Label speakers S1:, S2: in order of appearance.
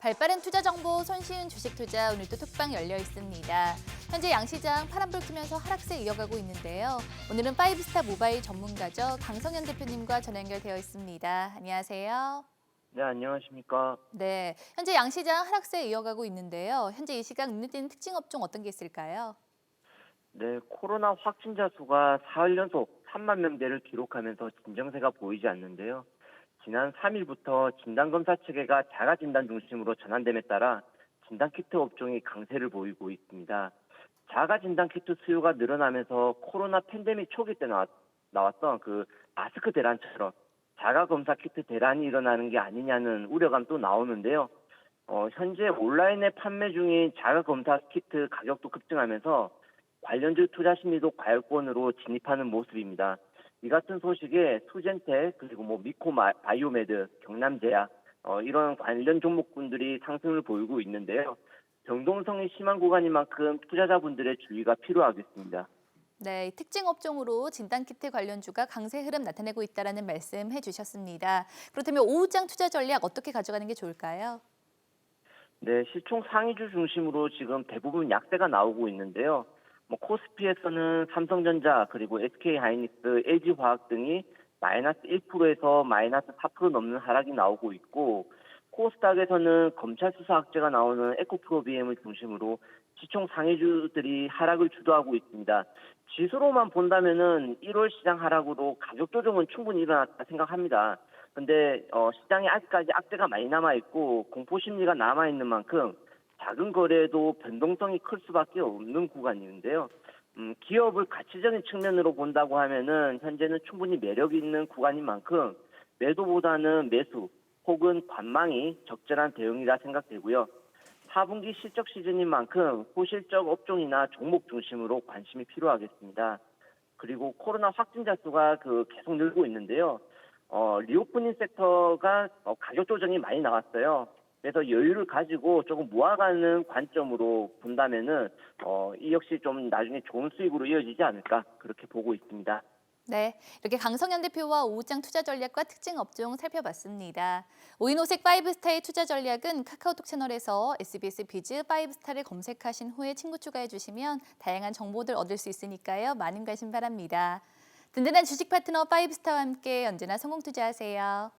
S1: 발빠른 투자 정보 손쉬운 주식 투자 오늘도 톡방 열려 있습니다. 현재 양시장 파란불 켜면서 하락세 이어가고 있는데요. 오늘은 파이브스타 모바일 전문가죠. 강성현 대표님과 전화 연결되어 있습니다. 안녕하세요.
S2: 네, 안녕하십니까.
S1: 네, 현재 양시장 하락세 이어가고 있는데요. 현재 이 시각 눈에 띄는 특징 업종 어떤 게 있을까요?
S2: 네, 코로나 확진자 수가 사흘 연속 3만 명대를 기록하면서 진정세가 보이지 않는데요. 지난 3일부터 진단검사 체계가 자가진단 중심으로 전환됨에 따라 진단키트 업종이 강세를 보이고 있습니다. 자가진단키트 수요가 늘어나면서 코로나 팬데믹 초기 때 나왔, 나왔던 그 마스크 대란처럼 자가검사 키트 대란이 일어나는 게 아니냐는 우려감 또 나오는데요. 어, 현재 온라인에 판매 중인 자가검사 키트 가격도 급증하면서 관련주 투자 심리도 과열권으로 진입하는 모습입니다. 이 같은 소식에 수젠텍 그리고 뭐 미코 마- 바이오메드, 경남제약 어, 이런 관련 종목군들이 상승을 보이고 있는데요. 변동성이 심한 구간인 만큼 투자자분들의 주의가 필요하겠습니다.
S1: 네, 이 특징 업종으로 진단키트 관련주가 강세 흐름 나타내고 있다라는 말씀 해주셨습니다. 그렇다면 오후장 투자 전략 어떻게 가져가는 게 좋을까요?
S2: 네, 시총 상위주 중심으로 지금 대부분 약세가 나오고 있는데요. 뭐 코스피에서는 삼성전자 그리고 SK 하이닉스, LG 화학 등이 마이너스 1%에서 마이너스 4% 넘는 하락이 나오고 있고 코스닥에서는 검찰 수사 악재가 나오는 에코프로비엠을 중심으로 시총 상위주들이 하락을 주도하고 있습니다. 지수로만 본다면은 1월 시장 하락으로 가격 조정은 충분히 일어났다 생각합니다. 근데 어, 시장에 아직까지 악재가 많이 남아 있고 공포 심리가 남아 있는 만큼 작은 거래도 변동성이 클 수밖에 없는 구간인데요. 음, 기업을 가치적인 측면으로 본다고 하면은 현재는 충분히 매력 있는 구간인 만큼 매도보다는 매수 혹은 관망이 적절한 대응이라 생각되고요. 4분기 실적 시즌인 만큼 호실적 업종이나 종목 중심으로 관심이 필요하겠습니다. 그리고 코로나 확진자 수가 그 계속 늘고 있는데요. 어, 리오프닝 섹터가 어, 가격 조정이 많이 나왔어요. 그래서 여유를 가지고 조금 모아가는 관점으로 본다면은 어, 이 역시 좀 나중에 좋은 수익으로 이어지지 않을까 그렇게 보고 있습니다.
S1: 네, 이렇게 강성현 대표와 오후장 투자 전략과 특징 업종 살펴봤습니다. 오인오색 파이브스타의 투자 전략은 카카오톡 채널에서 SBS 비즈 파이브스타를 검색하신 후에 친구 추가해 주시면 다양한 정보들 얻을 수 있으니까요. 많은 관심 바랍니다. 든든한 주식 파트너 파이브스타와 함께 언제나 성공 투자하세요.